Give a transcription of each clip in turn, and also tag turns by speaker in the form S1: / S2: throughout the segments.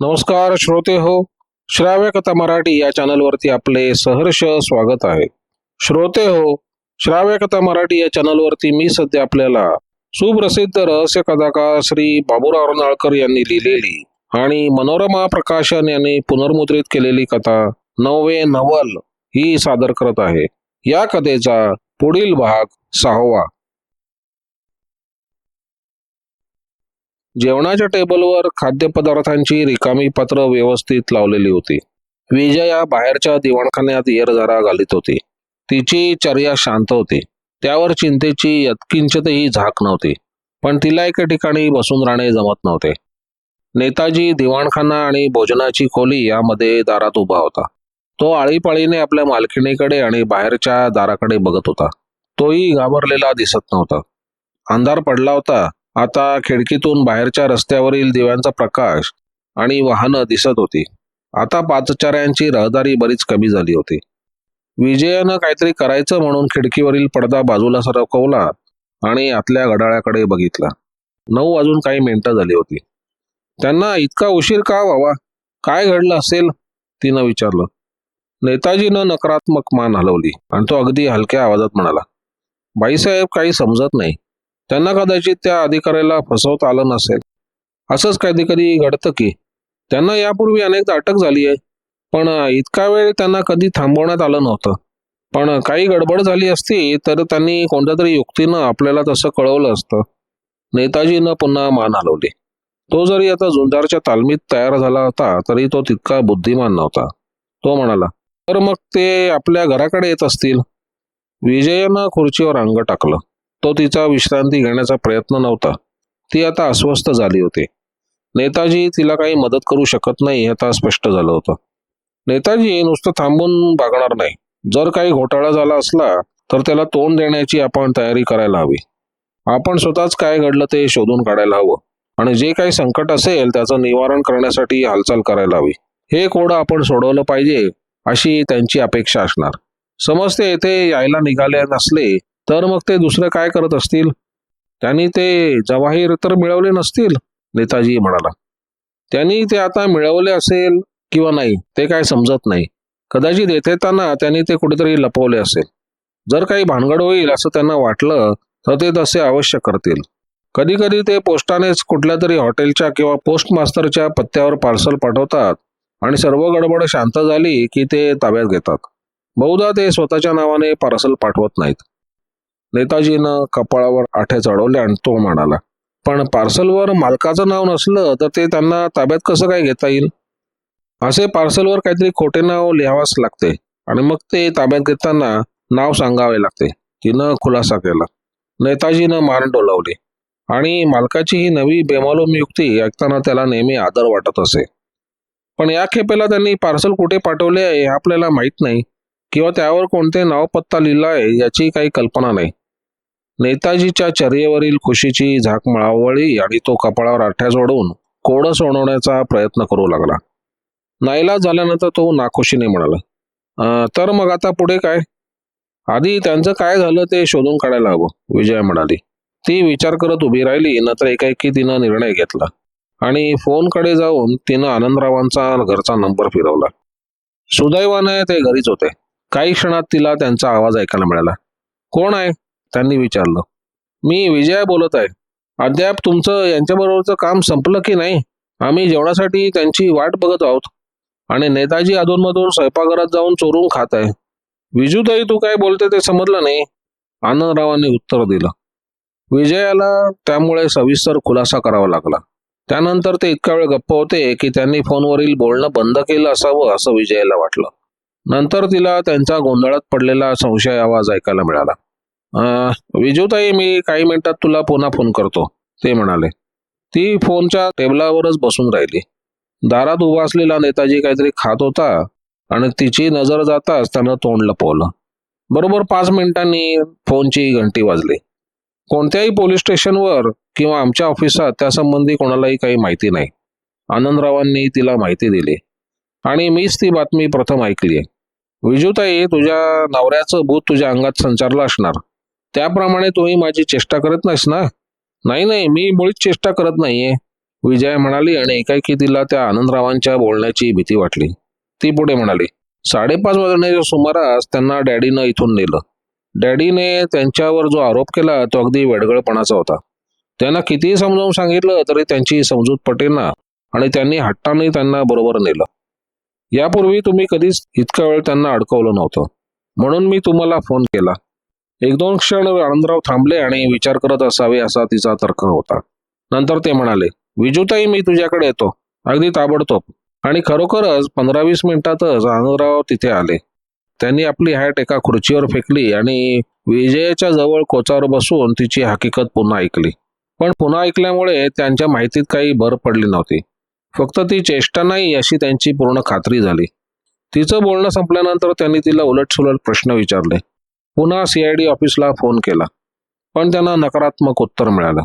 S1: नमस्कार श्रोते हो. श्राव्य कथा मराठी या चॅनलवरती आपले सहर्ष स्वागत आहे. श्रोते हो श्राव्य कथा मराठी या चॅनलवरती मी सध्या आपल्याला सुप्रसिद्ध रहस्य कथाकार श्री बाबूराव अर्नाळकर यांनी लिहिलेली आणि मनोरमा प्रकाशन यांनी पुनर्मुद्रित केलेली कथा नववे नवल ही सादर करत आहे. या कथेचा पुढील भाग सहावा. जेवणाच्या टेबलवर खाद्यपदार्थांची रिकामी पत्र व्यवस्थित लावलेली होती. विजया बाहेरच्या दिवाणखान्यात येरझारा घालीत होती. तिची चर्या शांत होती. त्यावर चिंतेची यत्किंचतही झाक नव्हती. पण तिला एका ठिकाणी बसून राहणे जमत नव्हते. नेताजी दिवाणखाना आणि भोजनाची खोली यामध्ये दारात उभा होता. तो आळीपाळीने आपल्या मालकिणीकडे आणि बाहेरच्या दाराकडे बघत होता. तोही घाबरलेला दिसत नव्हता. अंधार पडला होता. आता खिडकीतून बाहेरच्या रस्त्यावरील दिव्यांचा प्रकाश आणि वाहनं दिसत होती. आता पादचाऱ्यांची रहदारी बरीच कमी झाली होती. विजयानं काहीतरी करायचं म्हणून खिडकीवरील पडदा बाजूला सरकवला आणि आतल्या घड्याळाकडे बघितला. नऊ वाजून काही मिनिटं झाली होती. त्यांना इतका उशीर का व्हावा? काय घडलं असेल? तिनं विचारलं. नेताजीनं नकारात्मक मान हलवली आणि तो अगदी हलक्या आवाजात म्हणाला बाईसाहेब काही समजत नाही. त्यांना कदाचित त्या अधिकाऱ्याला फसवता आलं नसेल. असंच कधी कधी घडतं की त्यांना यापूर्वी अनेकदा अटक झाली आहे पण इतका वेळ त्यांना कधी थांबवण्यात आलं नव्हतं. पण काही गडबड झाली असती तर त्यांनी कोणत्या तरी युक्तीनं आपल्याला तसं कळवलं असतं. नेताजीनं पुन्हा मान हलवली. तो जरी आता झुंजारच्या तालमीत तयार झाला होता तरी तो तितका बुद्धिमान नव्हता. तो म्हणाला तर मग ते आपल्या घराकडे येत असतील. विजयनं खुर्चीवर अंग टाकलं. तो तिचा विश्रांती घेण्याचा प्रयत्न नव्हता. ती आता अस्वस्थ झाली होती. नेताजी तिला काही मदत करू शकत नाही हे आता स्पष्ट झालं होतं. नेताजी नुसतं थांबून भागणार नाही. जर काही घोटाळा झाला असला तर त्याला तोंड देण्याची आपण तयारी करायला हवी. आपण स्वतःच काय घडलं ते शोधून काढायला हवं. आणि जे काही संकट असेल त्याचं निवारण करण्यासाठी हालचाल करायला हवी. हे कोडं आपण सोडवलं पाहिजे अशी त्यांची अपेक्षा असणार. समजते येथे यायला निघाले नसले तर मग ते दुसरं काय करत असतील? त्यांनी ते जवाहीर तर मिळवले नसतील नेताजी म्हणाला. त्यांनी ते आता मिळवले असेल किंवा नाही ते काय समजत नाही. कदाचित येथे येताना त्यांनी ते कुठेतरी लपवले असेल. जर काही भानगड होईल असं त्यांना वाटलं तर ते तसे अवश्य करतील. कधी कधी ते पोस्टानेच कुठल्या तरी हॉटेलच्या किंवा पोस्ट मास्तरच्या पत्त्यावर पार्सल पाठवतात आणि सर्व गडबड शांत झाली की ते ताब्यात घेतात. बहुधा ते स्वतःच्या नावाने पार्सल पाठवत नाहीत. नेताजीनं कपाळावर आठ्या चढवल्या आणि तो म्हणाला पण पार्सलवर मालकाचं नाव नसलं तर ते त्यांना ताब्यात कसं काय घेता येईल? असे पार्सलवर काहीतरी खोटे नाव लिहावाच लागते आणि मग ते ताब्यात घेताना नाव सांगावे लागते. तिनं खुलासा केला. नेताजीनं मान डोलावली आणि मालकाची ही नवी बेमालूम युक्ती ऐकताना त्याला नेहमी आदर वाटत असे. पण या खेपेला त्यांनी पार्सल कुठे पाठवले आहे हे आपल्याला माहीत नाही. किंवा त्यावर कोणते नाव पत्ता लिहिला आहे याची काही कल्पना नाही. नेताजीच्या चर्येवरील खुशीची झाक मळावळी आणि तो कपाळावर आठ्या जोडून कोडं सोडवण्याचा प्रयत्न करू लागला. नाईला झाल्यानंतर तो नाखुशीने म्हणाला तर मग आता पुढे काय? आधी त्यांचं काय झालं ते शोधून काढायला हवं विजय म्हणाली. ती विचार करत उभी राहिली नंतर एकाएकी तिनं निर्णय घेतला आणि फोनकडे जाऊन तिनं आनंदरावांचा घरचा नंबर फिरवला. सुदैवाने ते घरीच होते. काही क्षणात तिला त्यांचा आवाज ऐकायला मिळाला. कोण आहे? त्यांनी विचारलं. मी विजया बोलत आहे. अद्याप तुमचं यांच्याबरोबरचं काम संपलं की नाही? आम्ही जेवणासाठी त्यांची वाट बघत आहोत. आणि नेताजी अधूनमधून स्वयंपाकघरात जाऊन चोरून खात आहे. विजूताई तू काय बोलते ते समजलं नाही. आनंदरावांनी उत्तर दिलं. विजयाला त्यामुळे सविस्तर खुलासा करावा लागला. त्यानंतर ते इतका वेळ गप्प होते की त्यांनी फोनवरील बोलणं बंद केलं असावं असं विजयाला वाटलं. नंतर तिला त्यांचा गोंधळात पडलेला संशय आवाज ऐकायला मिळाला. विजूताई मी काही मिनिटात तुला पुन्हा फोन करतो ते म्हणाले. ती फोनच्या टेबलावरच बसून राहिली. दारात उभा असलेला नेताजी काहीतरी खात होता आणि तिची नजर जाताच त्यानं तोंड लपवलं. बरोबर पाच मिनिटांनी फोनची घंटी वाजली. कोणत्याही पोलीस स्टेशनवर किंवा आमच्या ऑफिसात त्यासंबंधी कोणालाही काही माहिती नाही. आनंदरावांनी तिला माहिती दिली. आणि मीच ती बातमी प्रथम ऐकली आहे विजूताई तुझ्या नवऱ्याचं भूत तुझ्या अंगात संचारलं असणार. त्याप्रमाणे तूही माझी चेष्टा करत नाहीस ना? नाही नाही मी मुळीच चेष्टा करत नाहीये. विजय म्हणाली आणि एकाएकी तिला त्या आनंदरावांच्या बोलण्याची भीती वाटली. ती पुढे म्हणाली साडेपाच वाजण्याच्या सुमारास त्यांना डॅडीनं इथून नेलं. डॅडीने त्यांच्यावर जो आरोप केला तो अगदी वेडगळपणाचा होता. त्यांना कितीही समजावून सांगितलं तरी त्यांची समजूत पटेना आणि त्यांनी हट्टाने त्यांना बरोबर नेलं. यापूर्वी तुम्ही कधीच इतका वेळ त्यांना अडकवलं नव्हतं. म्हणून मी तुम्हाला फोन केला. एक दोन क्षण आनंदराव थांबले आणि विचार करत असावे असा तिचा तर्क होता. नंतर ते म्हणाले विजूताई मी तुझ्याकडे येतो. अगदी ताबडतोब. आणि खरोखरच पंधरा वीस मिनिटातच आनंदराव तिथे आले. त्यांनी आपली हॅट एका खुर्चीवर फेकली आणि विजयाच्या जवळ कोचावर बसून तिची हकीकत पुन्हा ऐकली. पण पुन्हा ऐकल्यामुळे त्यांच्या माहितीत काही भर पडली नव्हती. फक्त ती चेष्टा नाही अशी त्यांची पूर्ण खात्री झाली. तिचं बोलणं संपल्यानंतर त्यांनी तिला उलटसुलट प्रश्न विचारले. पुन्हा सीआयडी ऑफिसला फोन केला. पण त्यांना नकारात्मक उत्तर मिळालं.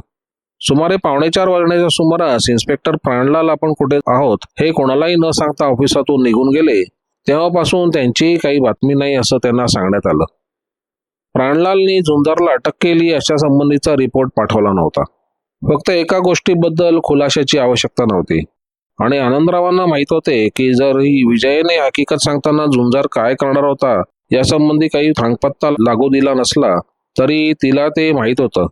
S1: सुमारे पावणेचार वाजण्याच्या सुमारास इन्स्पेक्टर प्राणलाल आपण कुठे आहोत हे कोणालाही न सांगता ऑफिसातून निघून गेले तेव्हापासून त्यांचीही काही बातमी नाही असं त्यांना सांगण्यात आलं. प्राणलालनी झुंजारला अटक केली अशा संबंधीचा रिपोर्ट पाठवला नव्हता. फक्त एका गोष्टीबद्दल खुलाशाची आवश्यकता नव्हती. आणि आनंदरावांना माहीत होते की जर ही विजयने हकीकत सांगताना झुंजार काय करणार होता यासंबंधी काही थांगपत्ता लागू दिला नसला तरी तिला ते माहीत होतं.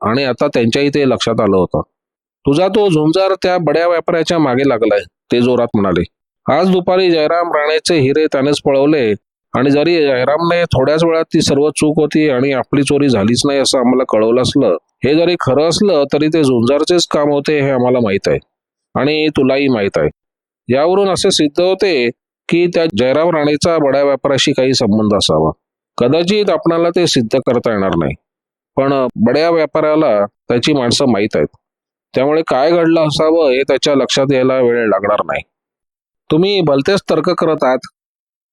S1: आणि आता त्यांच्याही ते लक्षात आलं होतं. तुझा तो झुंजार त्या बड्या व्यापाऱ्याच्या मागे लागलाय ते जोरात म्हणाले. आज दुपारी जयराम राणेचे हिरे त्यानेच पळवले आणि जरी जयरामने थोड्याच वेळात ती सर्व चूक होती आणि आपली चोरी झालीच नाही असं आम्हाला कळवलं असलं हे जरी खरं असलं तरी ते झुंजारचेच काम होते हे आम्हाला माहीत आहे. आणि तुलाही माहीत आहे. यावरून असे सिद्ध होते की त्या जयराम राणेचा बड्या व्यापाराशी काही संबंध असावा. कदाचित आपणाला ते सिद्ध करता येणार नाही. पण बड्या व्यापाऱ्याला त्याची माणसं माहीत आहेत. त्यामुळे काय घडलं असावं हे त्याच्या लक्षात यायला वेळ लागणार नाही. तुम्ही भलतेच तर्क करत आहात.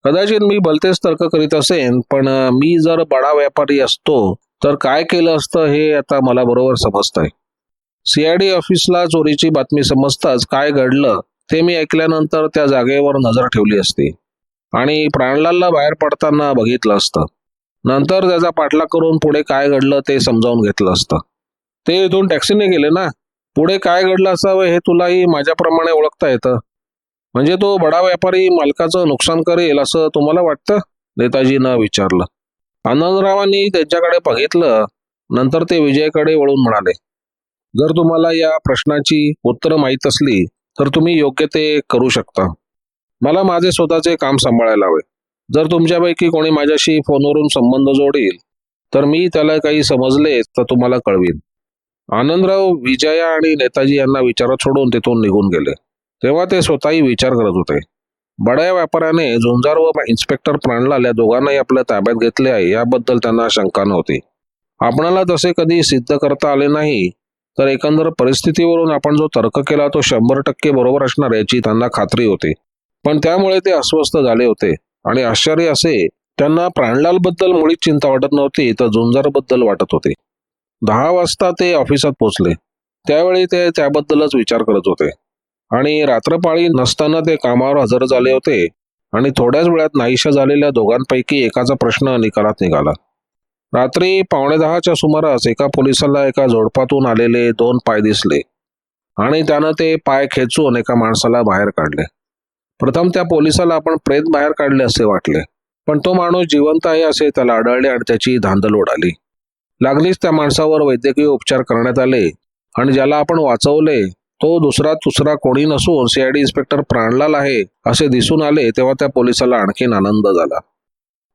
S1: कदाचित मी भलतेच तर्क करीत असेन पण मी जर बडा व्यापारी असतो तर काय केलं असतं हे आता मला बरोबर समजतंय. सीआयडी ऑफिसला चोरीची बातमी समजताच काय घडलं ते मी ऐकल्यानंतर त्या जागेवर नजर ठेवली असती. आणि प्राणलालला बाहेर पडताना बघितलं असतं. नंतर त्याचा पाठलाग करून पुढे काय घडलं ते समजावून घेतलं असतं. ते इथून टॅक्सीने गेले ना? पुढे काय घडलं असावं हे तुलाही माझ्याप्रमाणे ओळखता येतं. म्हणजे तो बडा व्यापारी मालकाचं नुकसान करेल असं तुम्हाला वाटतं? नेताजीनं विचारलं. आनंदरावांनी त्यांच्याकडे बघितलं. नंतर ते विजयकडे वळून म्हणाले. जर तुम्हाला या प्रश्नाची उत्तरं माहीत असली तर तुम्ही योग्य ते करू शकता. मला माझे स्वतःचे काम सांभाळायला हवे. जर तुमच्यापैकी कोणी माझ्याशी फोनवरून संबंध जोडेल तर मी त्याला काही समजले तर तुम्हाला कळवीन. आनंदराव विजया आणि नेताजी यांना विचारात सोडून तिथून निघून गेले. तेव्हा ते स्वतःही विचार करत होते. बड्या व्यापाऱ्याने झुंजार व इन्स्पेक्टर प्राणलाल या दोघांनाही आपल्या ताब्यात घेतले आहे याबद्दल त्यांना शंका नव्हती. आपणाला तसे कधी सिद्ध करता आले नाही तर एकंदर परिस्थितीवरून आपण जो तर्क केला तो शंभर टक्के बरोबर असणार याची त्यांना खात्री होती. पण त्यामुळे ते अस्वस्थ झाले होते. आणि आश्चर्य असे त्यांना प्राणलाल बद्दल मुळीच चिंता वाटत नव्हती तर झुंजारबद्दल वाटत होते. दहा वाजता ते ऑफिसात पोहोचले. त्यावेळी ते त्याबद्दलच विचार करत होते. आणि रात्रपाळी नसताना ते कामावर हजर झाले होते. आणि थोड्याच वेळात नाहीशा झालेल्या दोघांपैकी एकाचा प्रश्न निकालात निघाला. रात्री पावणे दहाच्या सुमारास एका पोलिसाला एका झोडपातून आलेले दोन पाय दिसले आणि त्यानं ते पाय खेचून एका माणसाला बाहेर काढले. प्रथम त्या पोलिसाला आपण प्रेत बाहेर काढले असे वाटले पण तो माणूस जिवंत आहे असे त्याला आढळले आणि त्याची धांदल उडाली लागलीच त्या माणसावर वैद्यकीय उपचार करण्यात आले आणि ज्याला आपण वाचवले तो दुसरा दुसरा कोणी नसून सीआयडी इन्स्पेक्टर प्राणलाल आहे असे दिसून आले तेव्हा त्या पोलिसाला आणखीन आनंद झाला.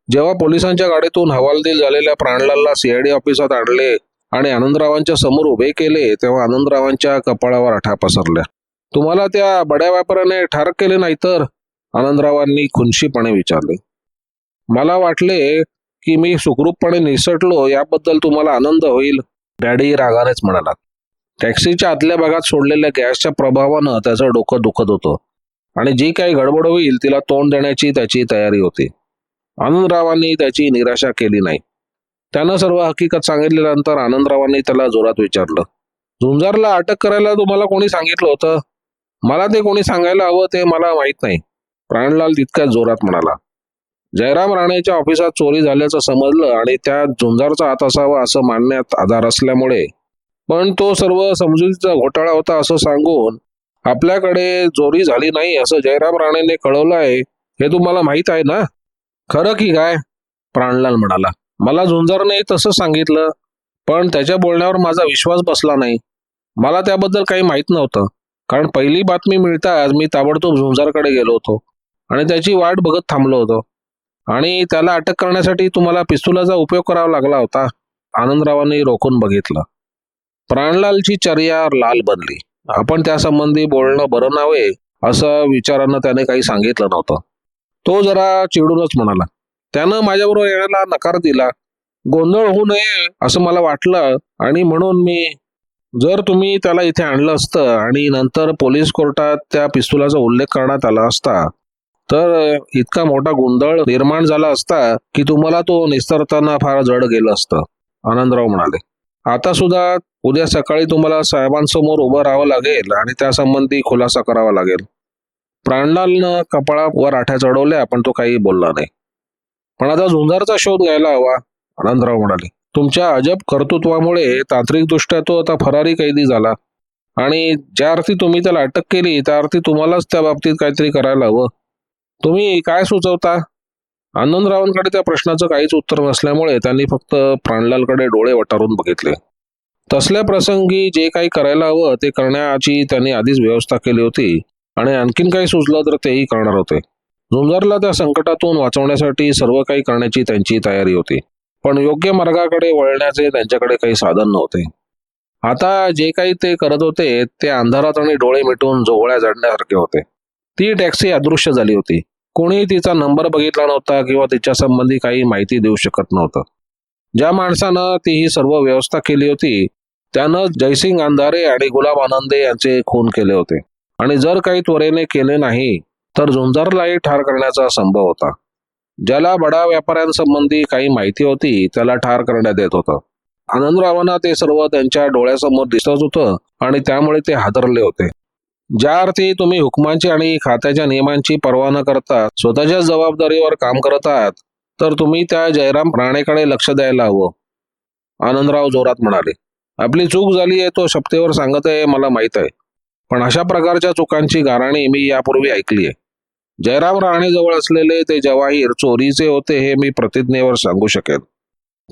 S1: जेव्हा पोलिसांच्या गाडीतून हवालदिल झालेल्या प्राणलालला सीआयडी ऑफिसात आणले आणि आनंदरावांच्या समोर उभे केले तेव्हा आनंदरावांच्या कपाळावर आठा पसरल्या. तुम्हाला त्या बड्या व्यापाऱ्याने ठार केले नाही तर? आनंदरावांनी खुनशीपणे विचारले. मला वाटले की मी सुखरूपपणे निसटलो याबद्दल तुम्हाला आनंद होईल डॅडी रागानेच म्हणाला. टॅक्सीच्या आतल्या भागात सोडलेल्या गॅसच्या प्रभावानं त्याचं डोकं दुखत होतं आणि जी काही गडबड होईल तिला तोंड देण्याची त्याची तयारी होती. आनंदरावांनी त्याची निराशा केली नाही. त्यानं सर्व हकीकत सांगितल्यानंतर आनंदरावांनी त्याला जोरात विचारलं झुंजारला अटक करायला तुम्हाला कोणी सांगितलं होतं? मला ते कोणी सांगायला हवं ते मला माहीत नाही. प्राणलाल तितक्या जोरात म्हणाला जयराम राणेच्या ऑफिसात चोरी झाल्याचं समजलं आणि त्यात झुंजारचा हात असावा असं मानण्यात आधार असल्यामुळे. पण तो सर्व समजुतीचा घोटाळा होता असं सांगून आपल्याकडे चोरी झाली नाही असं जयराम राणेने कळवलं आहे हे तुम्हाला माहीत आहे ना? खरं की काय? प्राणलाल म्हणाला. मला झुंजारने तसं सांगितलं पण त्याच्या बोलण्यावर माझा विश्वास बसला नाही. मला त्याबद्दल काही माहीत नव्हतं कारण पहिली बातमी मिळताच मी ताबडतोब झुंजारकडे गेलो होतो आणि त्याची वाट बघत थांबलो होतो. आणि त्याला अटक करण्यासाठी तुम्हाला पिस्तुलाचा उपयोग करावा लागला होता आनंदरावांनी रोखून बघितलं. प्राणलालची चर्या लाल बनली. आपण त्यासंबंधी बोलणं बरं नव्हे असं विचारानं त्याने काही सांगितलं नव्हतं. तो जरा चिडूनच म्हणाला त्यानं माझ्याबरोबर येण्याला नकार दिला. गोंधळ होऊ नये असं मला वाटलं आणि म्हणून मी जर तुम्ही त्याला इथे आणलं असतं आणि नंतर पोलीस कोर्टात त्या पिस्तुलाचा उल्लेख करण्यात आला असता तर इतका मोठा गोंधळ निर्माण झाला असता की तुम्हाला तो निस्तरताना फार जड गेलं असतं आनंदराव म्हणाले. आता सुद्धा उद्या सकाळी तुम्हाला साहेबांसमोर उभं राहावं लागेल आणि त्यासंबंधी खुलासा करावा लागेल. प्राणलालनं कपाळावर आठ्या चढवल्या पण तो काही बोलला नाही. पण आता झुंजारचा शोध घ्यायला हवा आनंदराव म्हणाले. तुमच्या अजब कर्तृत्वामुळे तांत्रिकदृष्ट्या तो आता फरारी कैदी झाला. आणि ज्या अर्थी तुम्ही त्याला अटक केली त्या अर्थी तुम्हालाच त्या बाबतीत काहीतरी करायला हवं. तुम्ही काय सुचवता? आनंदरावांकडे त्या प्रश्नाचं काहीच उत्तर नसल्यामुळे त्यांनी फक्त प्राणलालकडे डोळे वटारून बघितले. तसल्या प्रसंगी जे काही करायला हवं ते करण्याची त्यांनी आधीच व्यवस्था केली होती. आणि आणखीन काही सुचलं तर तेही करणार होते. झुंजारला त्या संकटातून वाचवण्यासाठी सर्व काही करण्याची त्यांची तयारी होती. पण योग्य मार्गाकडे वळण्याचे त्यांच्याकडे काही साधन नव्हते. आता जे काही ते करत होते ते अंधारात आणि डोळे मिटून जोगळ्या जडण्यासारखे होते. ती टॅक्सी अदृश्य झाली होती. कोणी तिचा नंबर बघितला नव्हता किंवा तिच्या संबंधी काही माहिती देऊ शकत नव्हतं. ज्या माणसानं ती ही सर्व व्यवस्था केली होती त्यानं जयसिंग अंधारे आणि गुलाब आनंदे यांचे खून केले होते. आणि जर काही त्वरेने केले नाही तर झुंजारलाही ठार करण्याचा संभव होता. ज्याला बडा व्यापाऱ्यांसंबंधी काही माहिती होती त्याला ठार करण्यात येत होतं. आनंदरावांना ते सर्व त्यांच्या डोळ्यासमोर दिसत होतं आणि त्यामुळे ते हादरले होते. ज्या अर्थी तुम्ही हुकमांची आणि खात्याच्या नियमांची पर्वा न करता स्वतःच्या जबाबदारीवर काम करत आहात तर तुम्ही त्या जयराम राणेकडे लक्ष द्यायला हवं. आनंदराव जोरात म्हणाले आपली चूक झाली आहे तो शपथेवर सांगत आहे मला माहीत आहे. पण अशा प्रकारच्या चुकांची गाराणी मी यापूर्वी ऐकली आहे. जयराम राणेजवळ असलेले ते जवाहीर चोरीचे होते हे मी प्रतिज्ञेवर सांगू शकेन.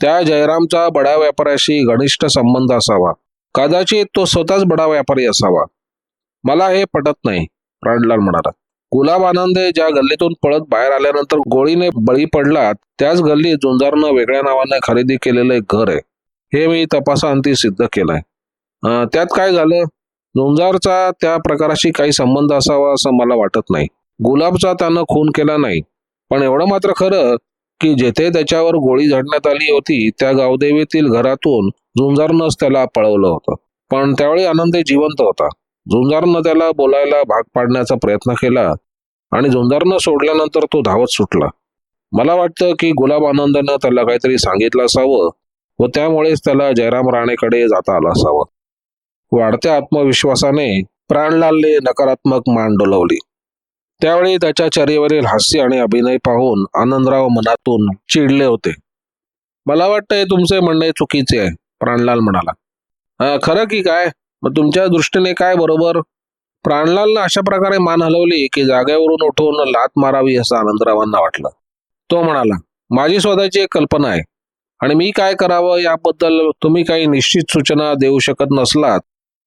S1: त्या जयरामचा बडा व्यापाऱ्याशी घनिष्ठ संबंध असावा. कदाचित तो स्वतःच बडा व्यापारी असावा. मला हे पटत नाही प्राणलाल म्हणाला. गुलाब आनंदे ज्या गल्लीतून पळत बाहेर आल्यानंतर गोळीने बळी पडला त्याच गल्लीत झुंजारनं वेगळ्या नावाने खरेदी केलेलं एक घर आहे. हे मी तपासाअंती सिद्ध केलंय. त्यात काय झालं? झुंजारचा त्या प्रकाराशी काही संबंध असावा असं मला वाटत नाही. गुलाबचा त्यानं खून केला नाही. पण एवढं मात्र खरं की जेथे त्याच्यावर गोळी झाडण्यात आली होती त्या गावदेवीतील घरातून झुंजारनंच त्याला पळवलं होतं. पण त्यावेळी आनंद जिवंत होता. झुंजारनं त्याला बोलायला भाग पाडण्याचा प्रयत्न केला आणि झुंजारनं सोडल्यानंतर तो धावत सुटला. मला वाटतं की गुलाब आनंदनं त्याला काहीतरी सांगितलं असावं व त्यामुळेच त्याला जयराम राणेकडे जाता आलं असावं. वाढत्या आत्मविश्वासाने प्राणलालने नकारात्मक मान डोलवली. त्यावेळी त्याच्या चर्येवरील हास्य आणि अभिनय पाहून आनंदराव मनातून चिडले होते. मला वाटतं हे तुमचे म्हणणे चुकीचे आहे प्राणलाल म्हणाला. खरं की काय? मग तुमच्या दृष्टीने काय बरोबर? प्राणलालनं अशा प्रकारे मान हलवली की जागेवरून उठून लात मारावी असं आनंदरावांना वाटलं. तो म्हणाला माझी स्वतःची एक कल्पना आहे आणि मी काय करावं याबद्दल तुम्ही काही निश्चित सूचना देऊ शकत नसलात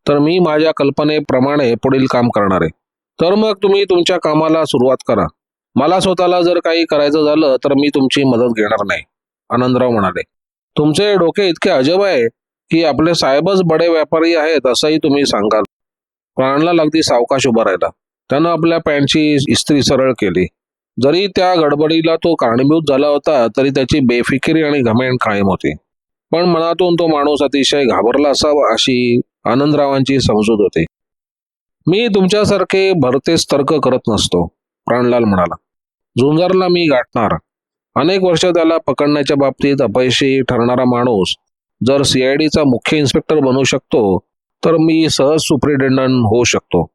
S1: तर मी माझ्या कल्पनेप्रमाणे पुढील काम करणार आहे. तर मग तुम्ही तुमच्या कामाला सुरुवात करा. मला स्वतःला जर काही करायचं झालं तर मी तुमची मदत घेणार नाही आनंदराव म्हणाले. तुमचे डोके इतके अजब आहे की आपले साहेबच बडे व्यापारी आहेत असंही तुम्ही सांगाल. प्राणला अगदी सावकाश उभा राहिला. त्यानं आपल्या पॅन्टची इस्त्री सरळ केली. जरी त्या गडबडीला तो कारणीभूत झाला होता तरी त्याची बेफिकिरी आणि घमेंड कायम होती. पण मनातून तो माणूस अतिशय घाबरला असावा अशी आनंदरावांची समजूत होती. मी तुमच्यासारखे भरतेच तर्क करत नसतो प्राणलाल म्हणाला. झुंजारला मी गाठणार. अनेक वर्ष त्याला पकडण्याच्या बाबतीत अपयशी ठरणारा माणूस जर सीआयडीचा मुख्य इन्स्पेक्टर बनू शकतो तर मी सहज सुप्रिटेंडंट होऊ शकतो.